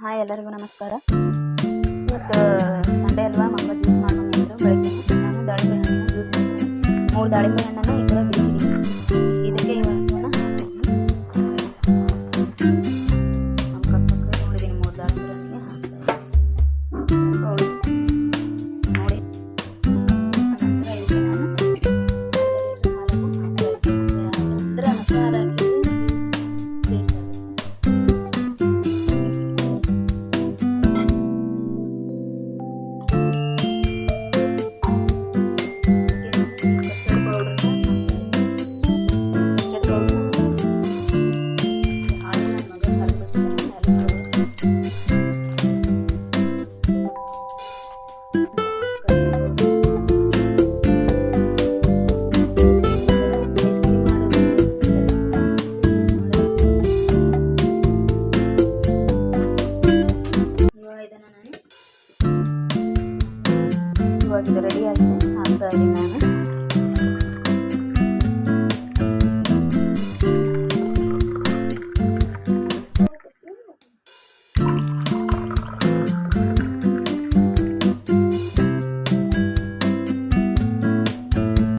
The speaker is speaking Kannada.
ಹಾಯ್, ಎಲ್ಲರಿಗೂ ನಮಸ್ಕಾರ. ಇವತ್ತು ಸಂಡೇ ಅಲ್ವಾ? ಮಂಗ ಜ್ಯೂಸ್ ಮಾಡ್ಕೊಂಡಿದ್ರು ಬೆಳಗ್ಗೆ ನಾನು ದಾಳಿಂಬೆ ಹಣ್ಣು ಜ್ಯೂಸ್ ಮೂರು ದಾಳಿಂಬೆ ಹಣ್ಣನ್ನು ಈ இப்போ இது ரெடி ஆகிட்டு நான் வந்து நான்